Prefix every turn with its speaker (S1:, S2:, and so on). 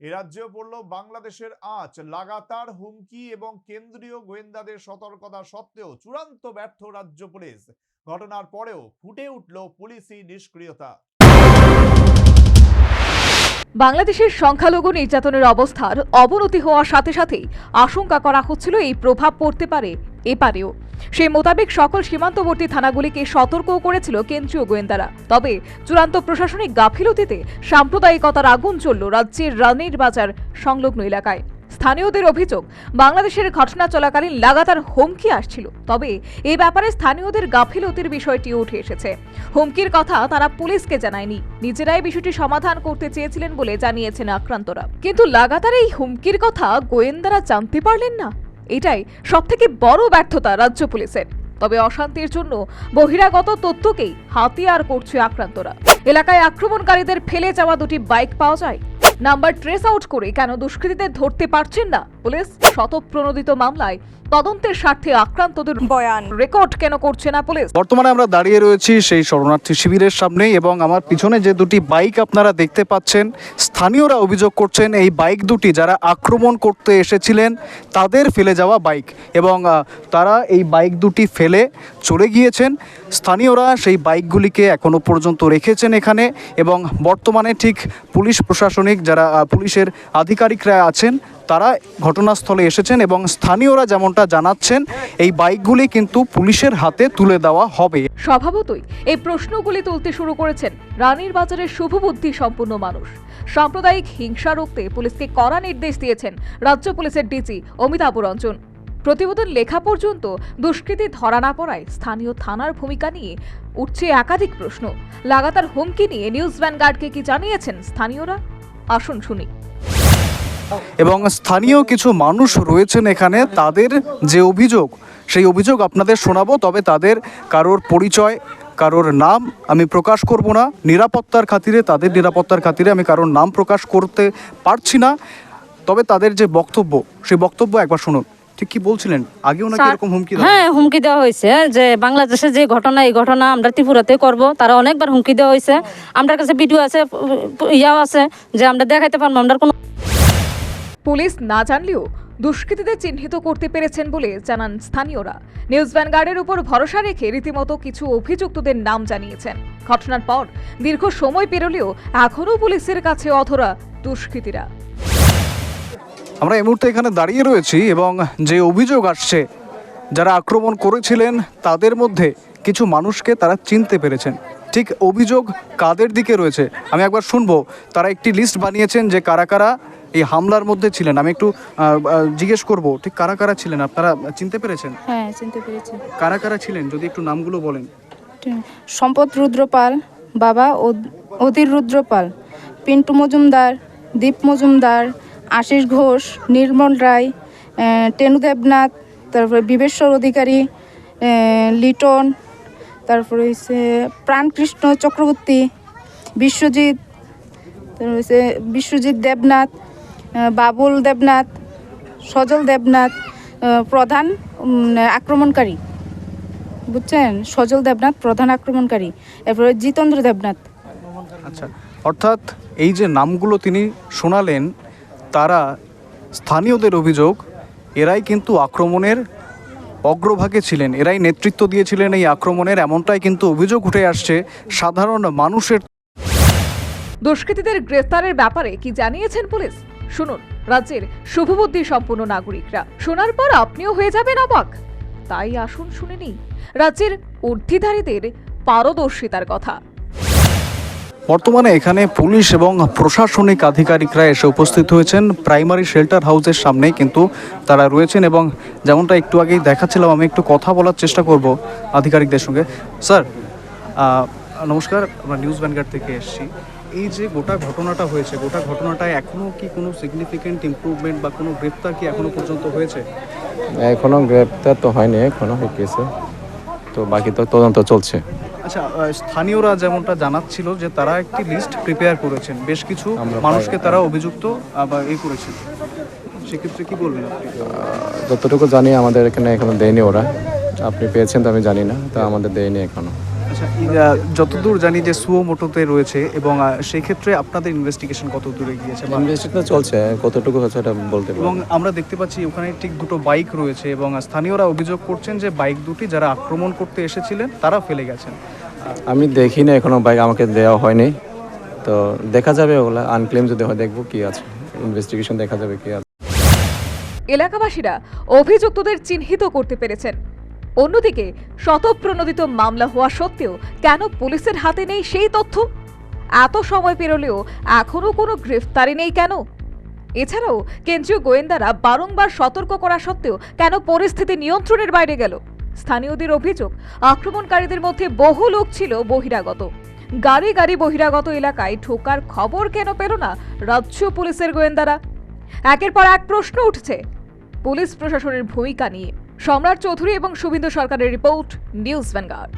S1: এ রাজ্যেও পড়ল বাংলাদেশের আঁচ লাগাতার হুমকি এবং কেন্দ্রীয় গোয়েন্দাদের সতর্কতা সত্ত্বেও চূড়ান্ত ব্যর্থ রাজ্য পুলিশ। ঘটনার পরেও ফুটে উঠল পুলিশি নিষ্ক্রিয়তা।
S2: বাংলাদেশের সংখ্যালঘু নির্যাতনের অবস্থার অবনতি হওয়ার সাথে সাথেই আশঙ্কা করা হচ্ছিল এই প্রভাব পড়তে পারে, এপারেও। সেই মোতাবেক সকল সীমান্তবর্তী থানাগুলিকে সতর্ক করেছিল কেন্দ্রীয় গোয়েন্দারা। তবে চূড়ান্ত প্রশাসনিক গাফিলতিতে সাম্প্রদায়িকতার আগুন চলল রাজ্যের রানের বাজার সংলগ্ন এলাকায়। স্থানীয়দের অভিযোগ, বাংলাদেশের ঘটনা চলাকালীন লাগাতার হুমকি আসছিল। তবে এ ব্যাপারে স্থানীয়দের গাফিলতির বিষয়টি উঠে এসেছে। হুমকির কথা তারা পুলিশকে জানায়নি। নিজেরাই বিষয়টি সমাধান করতে চেয়েছিলেন বলে জানিয়েছেন আক্রান্তরা। কিন্তু লাগাতার এই হুমকির কথা গোয়েন্দারা জানতে পারলেন না। এটাই সবথেকে বড় ব্যর্থতা রাজ্য পুলিশের। তবে অশান্তির জন্য বহিরাগত তথ্যকেই হাতিয়ার করছে আক্রান্তরা। এলাকায় আক্রমণকারীদের ফেলে যাওয়া দুটি বাইক পাওয়া যায়। নাম্বার ট্রেস আউট করে কেন দুষ্কৃতীদের ধরতে পারছেন না? পুলিশ শতপ্রণোদিত মামলায় তদন্তের স্বার্থে আক্রান্তদের
S3: বয়ান।
S2: রেকর্ড কেন করছে না পুলিশ?
S4: বর্তমানে আমরা দাঁড়িয়ে রয়েছি সেই শরণার্থী শিবিরের সামনেই এবং আমার পিছনে যে দুটি বাইক আপনারা দেখতে পাচ্ছেন স্থানীয়রা অভিযোগ করছেন এই বাইক দুটি যারা আক্রমণ করতে এসেছিলেন তাদের ফেলে যাওয়া বাইক এবং তারা এই বাইক দুটি ফেলে চলে গিয়েছেন। স্থানীয়রা সেই বাইকগুলিকে এখনও পর্যন্ত রেখেছেন এখানে এবং বর্তমানে ঠিক পুলিশ প্রশাসনিক যারা পুলিশের আধিকারিকরা আছেন তারা ঘটনাস্থলে এসেছেন এবং স্থানীয়রা যেমনটা জানাচ্ছেন, এই বাইকগুলি কিন্তু পুলিশের হাতে তুলে দেওয়া হবে।
S2: স্বভাবতই এই প্রশ্নগুলি তুলতে শুরু করেছেন রানীর বাজারের শুভবুদ্ধি সম্পন্ন মানুষ। সাম্প্রদায়িক হিংসা রুখতে পুলিশকে কড়া নির্দেশ দিয়েছেন রাজ্য পুলিশের ডিজি অমিতাভ রঞ্জন। প্রতিবেদন লেখা পর্যন্ত দুষ্কৃতী ধরা না পড়ায় স্থানীয় থানার ভূমিকা নিয়ে উঠছে একাধিক প্রশ্ন। লাগাতার হুমকি নিয়ে নিউজ ভ্যানগার্ডকে কি জানিয়েছেন স্থানীয়রা? আসুন শুনি।
S4: এবং স্থানীয় কিছু মানুষ রয়েছেন এখানে তাদের যে অভিযোগ সেই অভিযোগ আপনাদের শোনাবো তবে তাদের কারোর পরিচয় কারোর নাম আমি প্রকাশ করব না। নিরাপত্তার খাতিরে তাদের নিরাপত্তার খাতিরে আমি কারোর নাম প্রকাশ করতে পারছি না। তবে তাদের যে বক্তব্য সেই বক্তব্য একবার শুনুন। ঠিক কি বলছিলেন? নাকি এরকম হুমকি
S5: হ্যাঁ হুমকি দেওয়া হয়েছে যে বাংলাদেশে যে ঘটনা এই ঘটনা আমরা ত্রিপুরাতে করব। তারা অনেকবার হুমকি দেওয়া হয়েছে। আমার কাছে ভিডিও আছে ইয়াও আছে যে আমরা দেখাইতে পারব আমরা কোনো
S2: পুলিশ না জানলেও দুষ্কৃতীদের চিহ্নিত করতে পেরেছেন বলে জানান স্থানীয়রা। নিউজ ভ্যানগার্ডের উপর ভরসা রেখে রীতিমতো কিছু অভিযুক্তদের নাম জানিয়েছেন। ঘটনার পর দীর্ঘ সময় পেরোলেও এখনও পুলিশের কাছে অধরা দুষ্কৃতীরা।
S4: আমরা এই মুহূর্তে এখানে দাঁড়িয়ে রয়েছি এবং যে অভিযোগ আসছে, যারা আক্রমণ করেছিলেন, তাদের মধ্যে কিছু মানুষকে তারা চিনতে পেরেছেন। ঠিক অভিযোগ কাদের দিকে রয়েছে? আমি একবার শুনব। তারা একটি লিস্ট বানিয়েছেন যে কারা কারা এই হামলার মধ্যে ছিলেন। আমি একটু জিজ্ঞেস করব ঠিক কারা কারা ছিলেন? আপনারা চিনতে পেরেছেন?
S6: হ্যাঁ চিনতে পেরেছি।
S4: কারা কারা ছিলেন? যদি একটু নামগুলো বলেন।
S6: সম্পদ রুদ্রপাল বাবা অধীর রুদ্রপাল পিন্টু মজুমদার দীপ মজুমদার আশিস ঘোষ নির্মল রায় টেনু দেবনাথ তারপরে বিবেশ্বর অধিকারী লিটন তারপরে হচ্ছে প্রাণকৃষ্ণ চক্রবর্তী বিশ্বজিৎ তারপরে হচ্ছে বিশ্বজিৎ দেবনাথ বাবুল দেবনাথ সজল দেবনাথ প্রধান আক্রমণকারী। বুঝছেন? সজল দেবনাথ প্রধান আক্রমণকারী। এরপরে জিতেন্দ্র দেবনাথ।
S4: আচ্ছা অর্থাৎ এই যে নামগুলো তিনি শোনালেন তারা স্থানীয়দের অভিযোগ এরাই কিন্তু আক্রমণের অগ্রভাগে ছিলেন এরাই নেতৃত্ব দিয়েছিলেন এই আক্রমণের এমনটাই কিন্তু অভিযোগ উঠে আসছে সাধারণ মানুষের।
S2: দুষ্কৃতীদের গ্রেফতারের ব্যাপারে কি জানিয়েছেন পুলিশ? শুনুন, রাজ্যের শুভবুদ্ধি সম্পন্ন নাগরিকরা। শোনার পর আপনিও হয়ে যাবেন অবাক। তাই আসুন শুনে নিই, রাজ্যের ঊর্ধ্বধারীদের পারদর্শিতার কথা।
S4: বর্তমানে এখানে পুলিশ এবং প্রশাসনিক আধিকারিকরা এসে উপস্থিত হয়েছেন। প্রাইমারি শেল্টার হাউসের সামনে কিন্তু তারা রয়েছেন এবং যেমনটা একটু আগেই দেখাচ্ছিলাম, আমি একটু কথা বলার চেষ্টা করব আধিকারিকদের সঙ্গে। স্যার নমস্কার, আমরা নিউজ ভ্যানগার্ড থেকে এসেছি। এই যে গোটা ঘটনাটা হয়েছে গোটা ঘটনাটায় এখনও কি কোনো সিগনিফিকেন্ট ইমপ্রুভমেন্ট বা কোনো গ্রেপ্তার কি এখনও পর্যন্ত হয়েছে?
S7: এখনও গ্রেপ্তার তো হয়নি এখনও হয়ে গেছে তো বাকি তো তদন্ত চলছে।
S4: আচ্ছা স্থানীয়রা যেমনটা জানাচ্ছিল যে তারা একটি লিস্ট প্রিপেয়ার করেছেন। বেশ কিছু মানুষকে তারা অভিযুক্ত আবার এই করেছেন। সেক্ষেত্রে কি বলবেন
S7: যতটুকু জানি আমাদের এখানে এখনও দেয়নি ওরা। আপনি পেয়েছেন তো আমি জানি না তা আমাদের দেয়নি
S4: এখনও। যতদূর জানি যে সুও মোটোতে রয়েছে এবং সেই ক্ষেত্রে আপনাদের ইনভেস্টিগেশন কত দূরে গিয়েছে বা-
S7: ইনভেস্টিগেশন চলছে কতটুকু হচ্ছে এটা বলতে
S4: এবং আমরা দেখতে পাচ্ছি ওখানে ঠিক দুটো বাইক রয়েছে এবং স্থানীয়রা অভিযোগ করছেন যে বাইক দুটি যারা আক্রমণ করতে এসেছিলেন তারা ফেলে গেছেন।
S7: আমি দেখি না এখনও বাইক আমাকে দেওয়া হয়নি। তো দেখা যাবে ওগুলা আনক্লেম যদি হয় দেখব কি আছে। ইনভেস্টিগেশন দেখা যাবে কি আছে।
S2: এলাকাবাসীরা অভিযুক্তদের চিহ্নিত করতে পেরেছেন। অন্যদিকে শতপ্রণোদিত মামলা হওয়া সত্ত্বেও কেন পুলিশের হাতে নেই সেই তথ্য? এত সময় পেরোলেও এখনও কোনো গ্রেফতারি নেই কেন? এছাড়াও, কেন্দ্রীয় গোয়েন্দারা বারংবার সতর্ক করা সত্ত্বেও কেন পরিস্থিতি নিয়ন্ত্রণের বাইরে গেল? স্থানীয়দের অভিযোগ, আক্রমণকারীদের মধ্যে বহু লোক ছিল বহিরাগত। গাড়ি গাড়ি বহিরাগত এলাকায় ঢোকার খবর কেন পেল না রাজ্য পুলিশের গোয়েন্দারা? একের পর এক প্রশ্ন উঠছে। পুলিশ প্রশাসনের ভূমিকা নিয়ে। সম্রাট চৌধুরী এবং শুভেন্দু সরকারের রিপোর্ট নিউজ ভ্যানগার্ড।